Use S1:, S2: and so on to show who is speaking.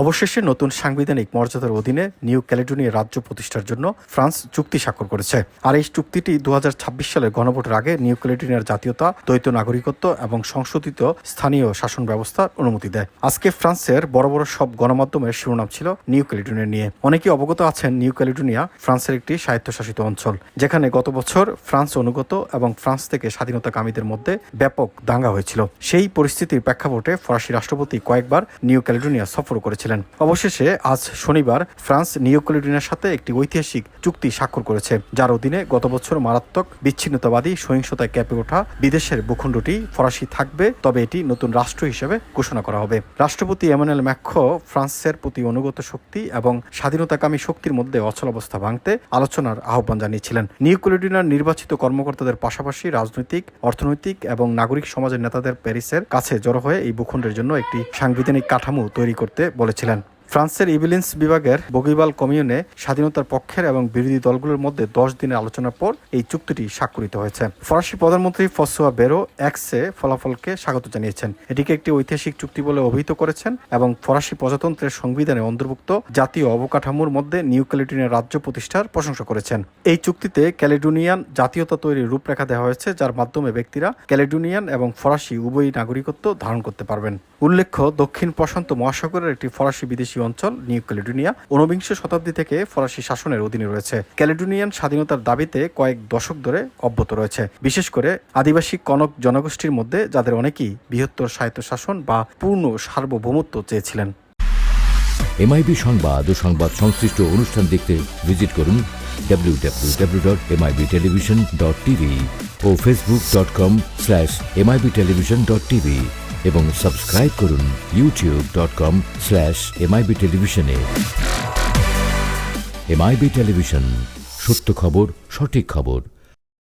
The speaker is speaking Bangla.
S1: অবশেষে নতুন সাংবিধানিক মর্যাদার অধীনে নিউ ক্যালেডোনিয়া রাজ্য প্রতিষ্ঠার জন্য ফ্রান্স চুক্তি স্বাক্ষর করেছে। আর এই চুক্তিটি দু হাজার ছাব্বিশ সালের গণভোটের আগে নিউ ক্যালেডোনিয়ার জাতীয়তা, দ্বৈত নাগরিকত্ব এবং সংশোধিত স্থানীয় শাসন ব্যবস্থার অনুমতি দেয়। আজকে ফ্রান্সের বড় বড় সব গণমাধ্যমের শিরোনাম ছিল নিউ ক্যালেডোনিয়া নিয়ে। অনেকেই অবগত আছেন নিউ ক্যালিডোনিয়া ফ্রান্সের একটি স্বায়ত্তশাসিত অঞ্চল, যেখানে গত বছর ফ্রান্স অনুগত এবং ফ্রান্স থেকে স্বাধীনতাকামীদের মধ্যে ব্যাপক দাঙ্গা হয়েছিল। সেই পরিস্থিতির প্রেক্ষাপটে ফরাসি রাষ্ট্রপতি কয়েকবার নিউ ক্যালেডোনিয়া সফর করেছিলেন। অবশেষে আজ শনিবার ফ্রান্স নিউ ক্যালেডোনিয়ার সাথে একটি ঐতিহাসিক চুক্তি স্বাক্ষর করেছে, যার অধীনে গত বছর মারাত্মক বিচ্ছিন্নতাবাদী সহিংসতায় ক্যাপে ওঠা বিদেশের ভূখণ্ডটি ফরাসি থাকবে, তবে এটি নতুন রাষ্ট্র হিসেবে ঘোষণা করা হবে। রাষ্ট্রপতি এমানুয়েল ম্যাক্রো ফ্রান্সের প্রতি অনুগত শক্তি এবং স্বাধীনতাকামী শক্তির মধ্যে অচল অবস্থা ভাঙতে আলোচনার আহ্বান জানিয়েছিলেন। নিউ ক্যালেডোনিয়ার নির্বাচিত কর্মকর্তাদের পাশাপাশি রাজনৈতিক, অর্থনৈতিক এবং নাগরিক সমাজের নেতাদের প্যারিসের কাছে জড়ো হয়ে এই ভূখণ্ডের জন্য একটি সাংবিধানিক কাঠামো তৈরি করতে বলেছিলেন ফ্রান্সের ইভিলিন্স বিভাগের বগিবাল কমিউনে স্বাধীনতার পক্ষের এবং বিরোধী দলগুলোর মধ্যে দশ দিনের আলোচনার পর এই চুক্তিটি স্বাক্ষরিত হয়েছে। ফরাসি প্রধানমন্ত্রী ফসুয়া বেরো এক্সে ফলাফলকে স্বাগত জানিয়েছেন। এটিকে একটি ঐতিহাসিক চুক্তি বলে অভিহিত করেছেন এবং ফরাসি প্রজাতন্ত্রের সংবিধানে অন্তর্ভুক্ত জাতীয় অবকাঠামোর মধ্যে নিউ ক্যালেডোনিয়া রাজ্য প্রতিষ্ঠার প্রশংসা করেছেন। এই চুক্তিতে ক্যালিডোনিয়ান জাতীয়তা তৈরির রূপরেখা দেওয়া হয়েছে, যার মাধ্যমে ব্যক্তিরা ক্যালেডোনিয়ান এবং ফরাসি উভয়ই নাগরিকত্ব ধারণ করতে পারবেন। উল্লেখ্য, দক্ষিণ প্রশান্ত মহাসাগরের একটি ফরাসি বিদেশি অঞ্চল, নিউ ক্যালিডোনিয়া ঊনবিংশ শতাব্দী থেকে ফরাসি শাসনের অধীনে রয়েছে। ক্যালিডোনিয়ান স্বাধীনতার দাবিতে কয়েক দশক ধরে অব্যাহত রয়েছে। বিশেষ করে আদিবাসী কনক জনগোষ্ঠীর মধ্যে যাদের অনেকেই বৃহত্তর স্বায়ত্তশাসন বা পূর্ণ সার্বভৌমত্ব চেয়েছিলেন।
S2: এমআইবি সংবাদ ও সংবাদ সংশ্লিষ্ট অনুষ্ঠান দেখতে ভিজিট করুন www.mibtelevision.tv ও facebook.com slash MIB television dot TV এবং সাবস্ক্রাইব করুন YouTube dot com slash MIB টেলিভিশনে এমআইবি টেলিভিশন সত্য খবর, সঠিক খবর।